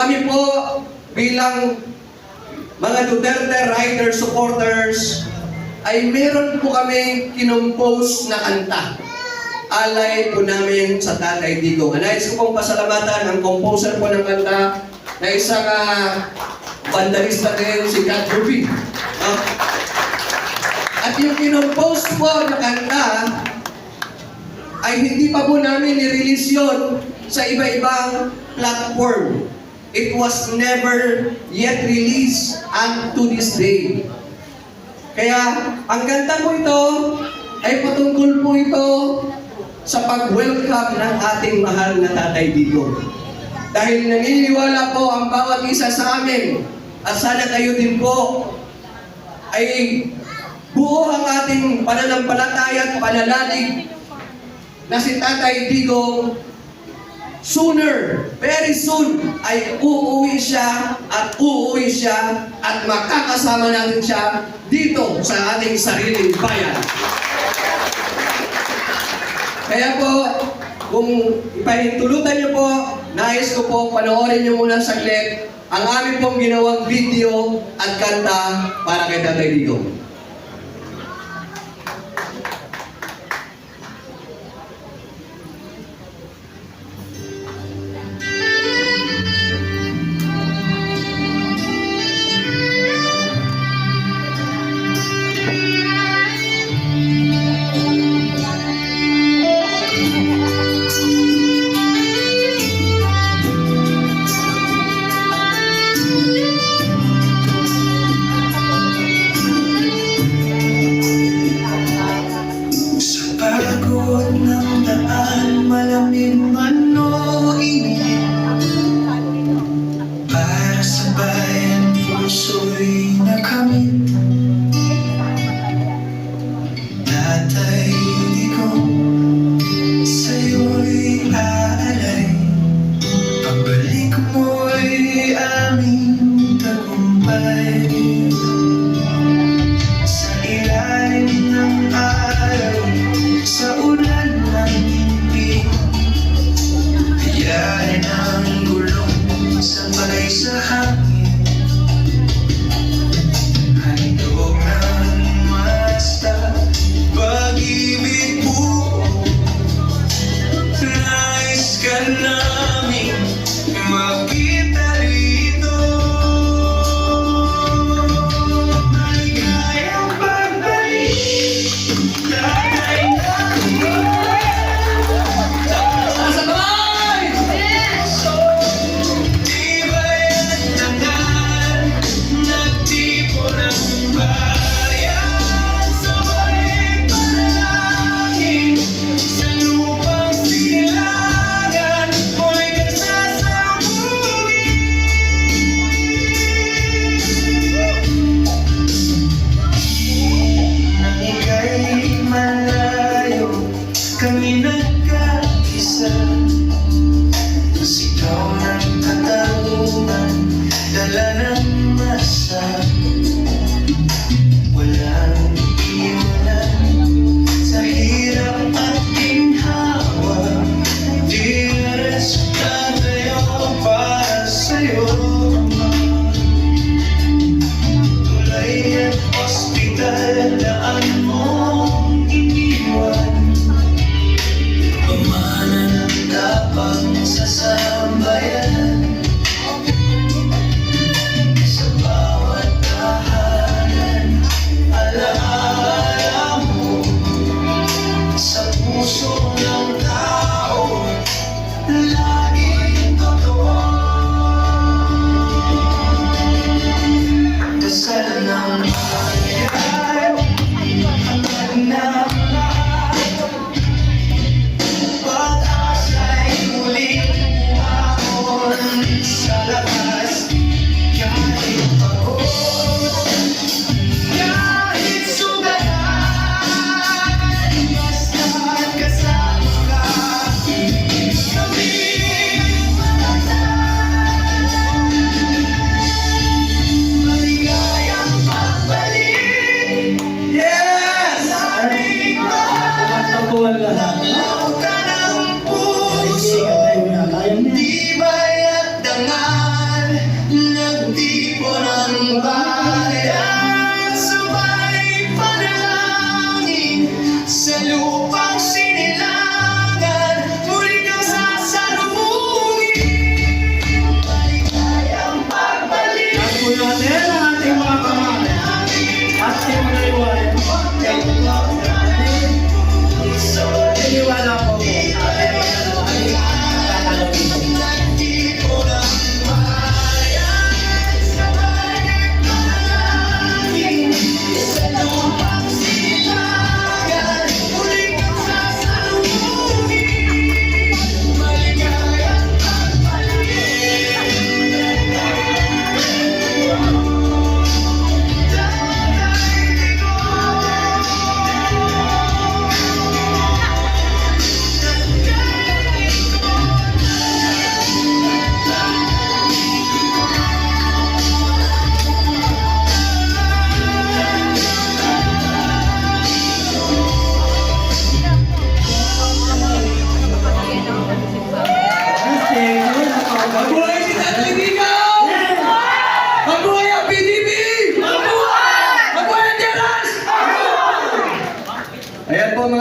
Kami po bilang mga Duterte rider supporters ay meron po kami kinompose na kanta. Alay po namin sa Tatay Digong. Nais ko pong pasalamatan ang composer po ng kanta na isang uh, bandalista din, si Kat Rubin. Ah, at yung kinompose po na kanta ay hindi pa po namin nirelease yun sa iba-ibang platform. It was never yet released unto this day. Kaya, ang ganda po ito ay patungkol po ito sa pag-welcome ng ating mahal na Tatay Digong. Dahil naniniwala po ang bawat isa sa amin at sana kayo din po ay buo ang ating pananampalataya at pananalig na si Tatay Digong sooner, very soon, ay uuwi siya at uuwi siya at makakasama natin siya dito sa ating sariling bayan. Kaya po, kung ipahintulutan niyo po, nais ko po panoorin niyo muna saglit ang aming pong ginawang video at kanta para kay Tatay Digong. Sabay sa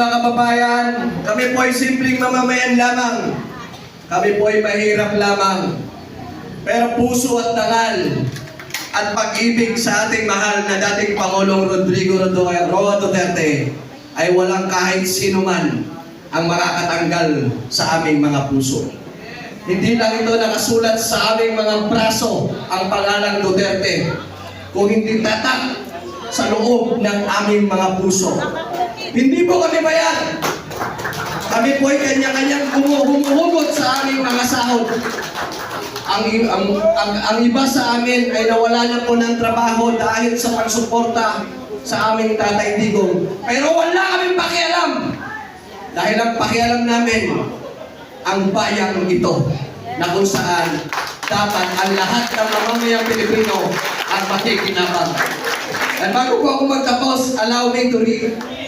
kababayan, kami po ay simpleng mamamayan lamang. Kami po ay mahirap lamang. Pero puso at dangal at pag-ibig sa ating mahal na dating Pangulong Rodrigo Roa Duterte ay walang kahit sino man ang makakatanggal sa aming mga puso. Hindi lang ito nakasulat sa aming mga braso ang pangalang Duterte, kung hindi tatak sa loob ng aming mga puso. Hindi po kami bayan. Kami po ay kanya-kanyang humu- humuhugot sa aming mga sahod. Ang, ang, ang, ang iba sa amin ay nawala na po ng trabaho dahil sa pagsuporta sa aming tatay Digong. Pero wala kaming pakialam. Dahil ang pakialam namin, ang bayang ito na kung saan dapat ang lahat ng mamamayang Pilipino ang makikinabang. At bago po ako magtapos, allow me to read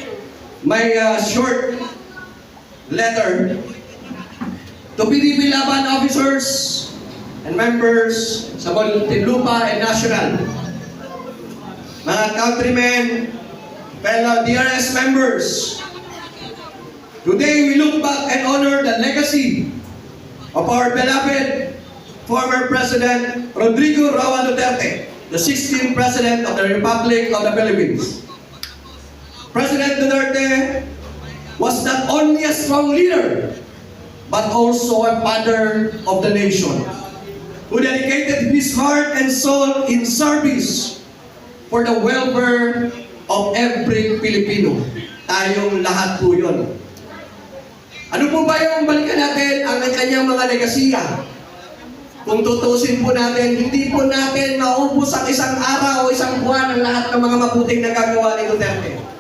my uh, short letter to PDP Laban officers and members sa Muntinlupa and National. Mga countrymen, fellow DRS members, today we look back and honor the legacy of our beloved former President Rodrigo Roa Duterte, the 16th President of the Republic of the Philippines. President Duterte was not a strong leader, but also a father of the nation, who dedicated his heart and soul in service for the welfare of every Filipino. Tayong lahat po yun. Ano po ba yung balikan natin ang kanyang mga legasiya? Kung tutusin po natin, hindi po natin maubos ang isang araw o isang buwan ang lahat ng mga mabuting nagagawa ni Duterte.